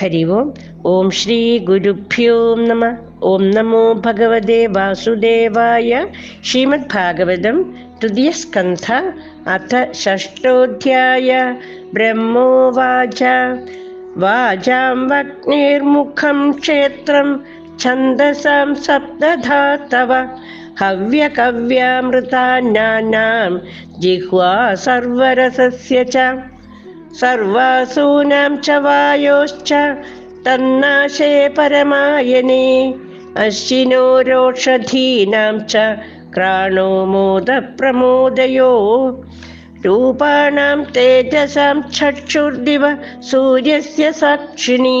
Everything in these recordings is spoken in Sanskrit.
ഹരി ഓം ഓം ശ്രീ ഗുരുഭ്യോ നമ ഓം നമോ ഭഗവതേ വാസുദേവായ ശ്രീമദ് ഭാഗവതം തൃതീയസ്കന്ധ അഥ ഷഷ്ടോധ്യായ ബ്രഹ്മോവാച വാചാം വഗ്നിർമുഖം ക്ഷേത്രം ഛന്ദസാം സപ്തധാതവ ഹവ്യകവ്യാമൃതാനാം ജിഹ്വാ സർവരസസ്യ ച सर्वासूनां च वायोश्च तन्नाशे परमायणे अश्विनोरोषधीनां च क्राणो मोदप्रमोदयो। रूपाणां तेजसां चक्षुर्दिव सूर्यस्य साक्षिणी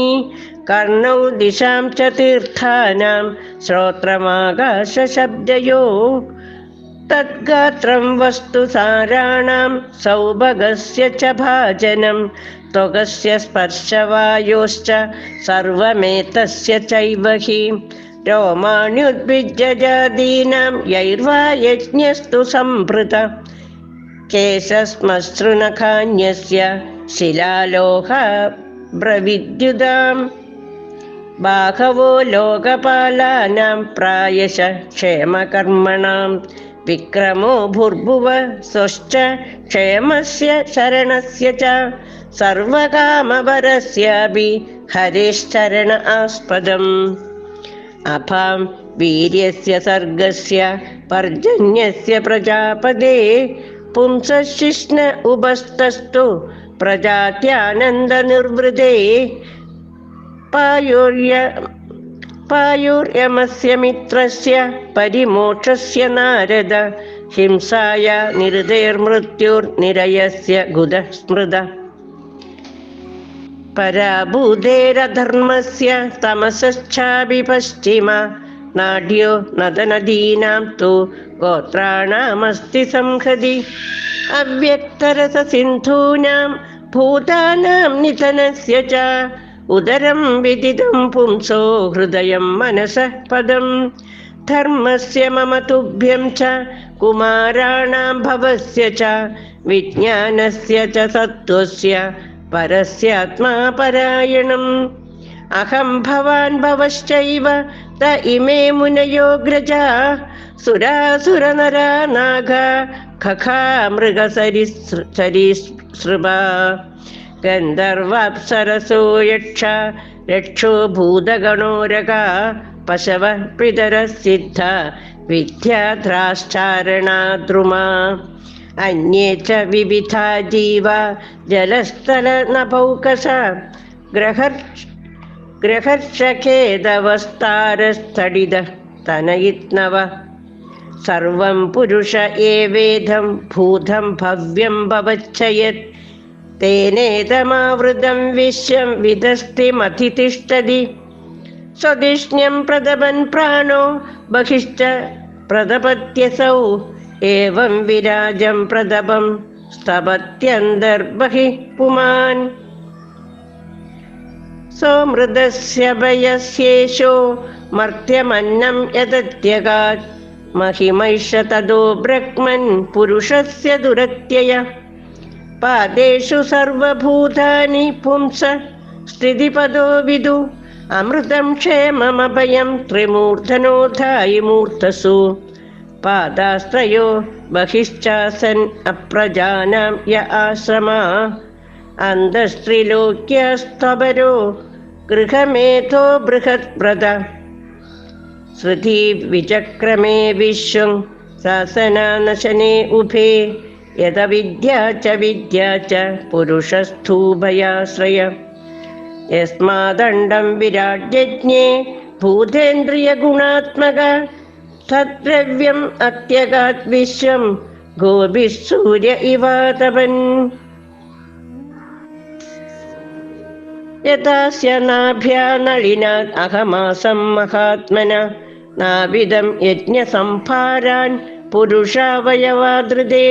कर्णौ दिशां च तीर्थानां श्रोत्रमाकाशशब्दयो तद्गात्रं वस्तुसाराणां सौभगस्य च भाजनं त्वगस्य स्पर्शवायोश्च सर्वमेतस्य चैव हि। रोमाण्युद्विजजातीनां यैर्वा यज्ञस्तु सम्भृत। केशश्मश्रुनखान्यस्य शिलालोहब्रविद्युदां बाहवो लोकपालानां प्रायश क्षेमकर्मणाम्। विक्रमो भूर्भुव स्वश्च क्षेमस्य शरणस्य च सर्वकामवरस्यापि हरिश्चरण आस्पदम्। अफं वीर्यस्य सर्गस्य पर्जन्यस्य प्रजापदे पुंसशिष्ण उभस्तस्तु प्रजात्यानन्दनिर्वृते पयो पायुर्यमस्य मित्रस्य परिमोक्षस्य नारद हिंसाय निर्धेर्मृत्युर्निरयस्य गुद स्मृद तमसश्चापि तमसश्चाभिपश्चिमा नाड्यो नदनदीनां तु गोत्राणामस्ति संहृदि। अव्यक्तरससिन्धूनां भूतानां निधनस्य च ച ഉദരം വിദിതം പുംസോ ഹൃദയം മനസഃ പദം ധർമ്മസ്യ മമ തുഭ്യം ച കുമാരാണാം ഭവസ്യ ച വിജ്ഞാനസ്യ ച സത്വസ്യ പരസ്യാത്മാ പരായണം അഹം ഭവാൻ ഭവശ്ചൈവ ത ഇമേ മുനയോഗ്രജ സുരാസുരനരാ നാഗ ഖഖാ മൃഗസരിസൃപ ഗന്ധർവാപ്സരസോ യക്ഷ രക്ഷോ ഭൂതഗണോരക പശവ പിതരസിദ്ധ വിദ്യാധ്രാശ്ചാരണാദ്രുമാ അന്യേ ച വിവിധ ജീവ ജലസ്ഥല നഭൗകസ ഗ്രഹർ ഗ്രഹർഷഖേദവസ്താരസ്ഥടിത തനയിത്നവ. സർവം പുരുഷ ഏവേദം ഭൂതം ഭവ്യം ഭവച്ഛയത് तेनेदमावृतं विश्वं विदस्तिमतिष्ठति स्वधिष्ण्यं प्रदपन् प्राणो बहिश्च प्रदपत्यसौ। एवं विराजं प्रदपं स्तपत्यन्तर्बहिः पुमान्। सोमृदस्य भयस्येषो मर्त्यमन्नं यदत्यगात्। महिमैष तदो ब्रह्मन् पुरुषस्य दुरत्यय। पादेषु सर्वभूतानि पुंस स्थितिपदो विदु। अमृतं क्षेममभयं त्रिमूर्धनोधायि मूर्धसु पादास्त्रयो बहिश्चासन् अप्रजानां य आश्रमा। अन्धस्त्रिलोक्यस्तबरो गृहमेधो बृहत्व्रत श्रुति विचक्रमे विश्वं शासनानशने उभे यदविद्या च विद्या च पुरुषस्थूभयाश्रय। यस्मादण्डं विराड्यज्ञे भूतेन्द्रियगुणात्मक तद्द्रव्यम् अत्यगात् विश्वं गोभिः सूर्य इवातपन् यथास्य नाभ्या नളിनात् अहमासं महात्मना नाविदं यज्ञसम्भारान् पुरुषावयवादृदे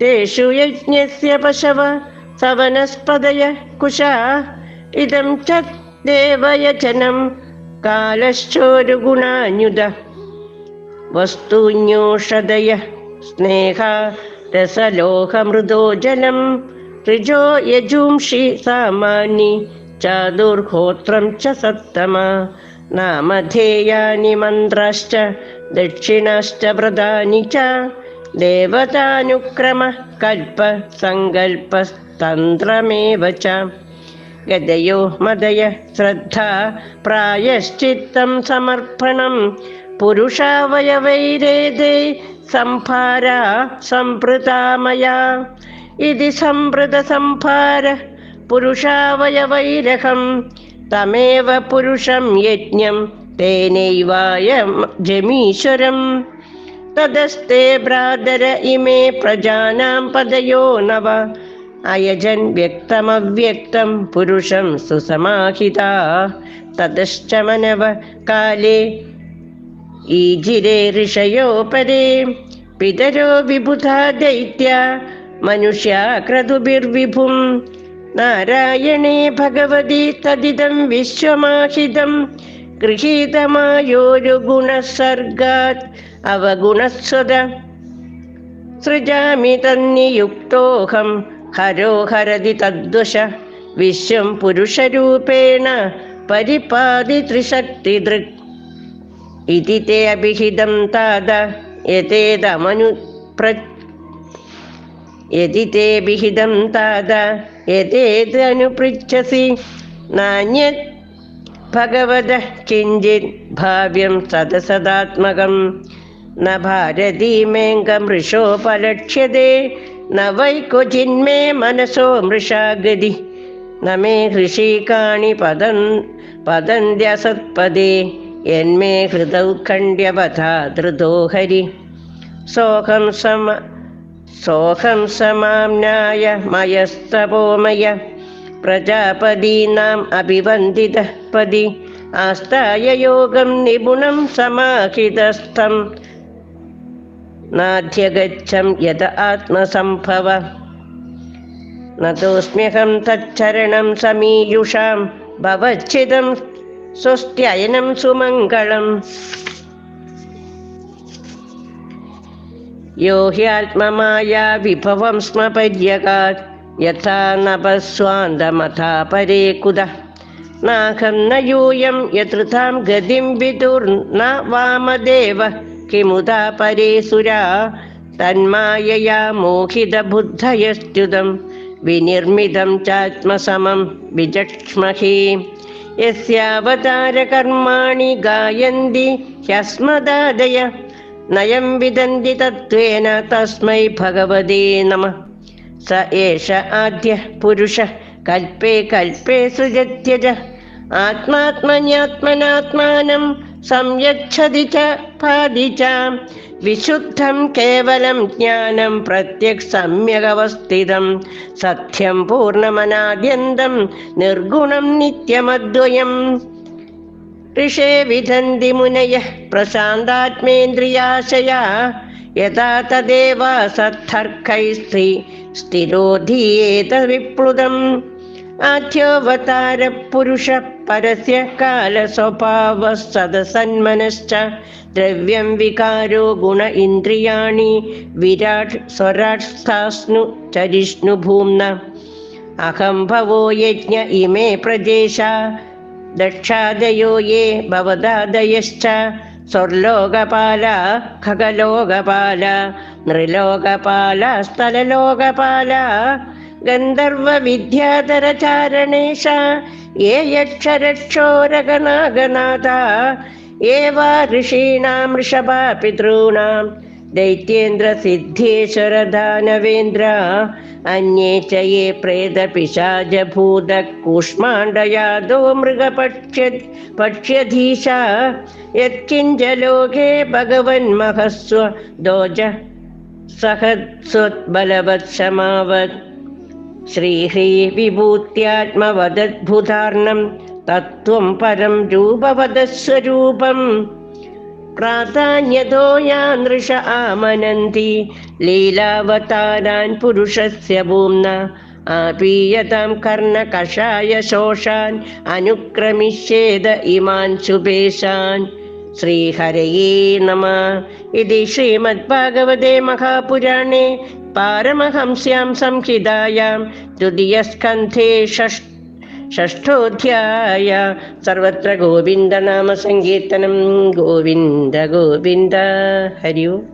तेषु यज्ञस्य पशव सवनस्पदय कुशा। इदं च देवयजनं कालश्चोरुगुणान्युद। वस्तून्योषधय स्नेहा रसलोहमृदो जलं ऋजो यजूंषि सामानि चादुर्होत्रं च सत्तम नामधेयानि मन्त्राश्च दक्षिणाश्च व्रतानि च देवतानुक्रमः कल्प सङ्कल्पस्तन्त्रमेव च गदयो मदय श्रद्धा प्रायश्चित्तं समर्पणं पुरुषावयवैरेदे सम्भारा सम्पृता मया इति सम्पृतसम्भार पुरुषावयवैरहं तमेव पुरुषं यज्ञं तेनैवाय जमीश्वरम् तदस्ते भ्रातर इमे प्रजानां पदयो नव। अयजन् व्यक्तमव्यक्तं पुरुषं सुसमाहिता। ततश्च मनव काले ईजिरे ऋषयो परे पितरो विबुधा दैत्या मनुष्या क्रतुभिर्विभुं नारायणे भगवति तदिदं विश्वमाहितं। गृहीतमायोरुगुणसर्गात् അവഗുണശ്രുത. സൃജാമി തന്നിയുക്തോഹം ഹരോ ഹരതി തദ്വശ വിശ്വം പുരുഷരൂപേണ പരിപാതി ത്രിശക്തിദൃക്. ഇതി തേ അഭിഹിതം താത യഥേതമനു പ്ര യതി തേ വിഹിതം താത യഥേതനുപൃച്ഛസി നാന്യത് ഭഗവത കിഞ്ചിത് ഭാവ്യം സദസദാത്മകം. न भारतीमेङ्गमृषोपलक्ष्यते न वै क्वचिन्मे मनसो मृषा गति न मे हृषीकाणि पदन् पदन्त्यसत्पदे यन्मे हृदौ खण्ड्यवथा धृतो हरि। सोऽहं सम सोऽहं समाम्नाय मयस्तपोमय। प्रजापदीनाम् अभिवन्दितः पदि। आस्ताय योगं निपुणं समाहितस्थं नाध्यगच्छं यद आत्मसम्भव। नतोऽस्म्यहं तच्चरणं समीयुषां भवच्छिदं स्वस्त्ययनं सुमङ्गलम्। यो ह्यात्ममाया विभवं स्म पर्यगात् यथा नभस्वान्दमथा परे कुदः। नाहं न यूयं यतृतां गतिं विदुर्न वामदेव കിമുത പരേസുരാ തന്മായയാ മോഹിതബുദ്ധയസ്തുതം വിനിർമ്മിതം ചാത്മസമം വിജക്ഷ്മഹി യസ്യാവതാരകർമാണി ഗായന്തി ഹ്യസ്മദാദയ നയം വിദന്തി തത്വേന തസ്മൈ ഭഗവതേ നമ സ ഏഷ ആദ്യ പുരുഷ കൽപ്പേ കൽപ്പേ സൃജത്യജ ആത്മാത്മന്യാത്മനാത്മാനം संयच्छति च पादि च। विशुद्धं केवलं ज्ञानं प्रत्यक् सम्यगवस्थितं। सत्यं पूर्णमनाद्यन्तं निर्गुणं नित्यमद्वयम्। ऋषे विदन्ति मुनयः प्रशान्तात्मेन्द्रियाशया। यथा तदेव सत्थर्कैस्त्रि स्थिरोधीयेत विप्लुतम् आद्योऽवतारपुरुषः परस्य कालस्वभावः सदसन्मनश्च द्रव्यं विकारो गुण इन्द्रियाणि विराट् स्वराट्स्थास्नु चरिष्णुभूम्ना अहं भवो यज्ञ इमे प्रदेशा दक्षादयो ये भवदादयश्च स्वर्लोकपाल खगलोकपाल नृलोकपाल स्थललोकपाल गन्धर्वविद्याधरचारणेश ये यक्षरक्षोरगनागनाथा एवा ऋषीणां वृषभा पितॄणां दैत्येन्द्रसिद्धेश्वरदानवेन्द्र अन्ये च ये प्रेतपिशाजभूतकूष्माण्डयादो मृगपक्ष्य पक्ष्यधीशा यत्किञ्च लोके भगवन्महस्व दोज सहत्सुत्बलवत्समावत् श्रीह्रीविभूत्यात्मवदद्भुतार्णं तत्त्वं परं रूपवदस्वरूपम् प्राधान्यतो यानृष आमनन्ति लीलावतारान् पुरुषस्य भूम्ना आपीयतां कर्णकषाय शोषान् अनुक्रमिष्येद इमान् शुभेशान्। श्रीहरये नमः। इति श्रीमद्भागवते महापुराणे पारमहंस्यां संहितायां द्वितीयस्कन्धे षष् षष्ठोऽध्याय सर्वत्र गोविन्दनामसङ्कीर्तनं गोविन्द गोविन्द हरि ओम्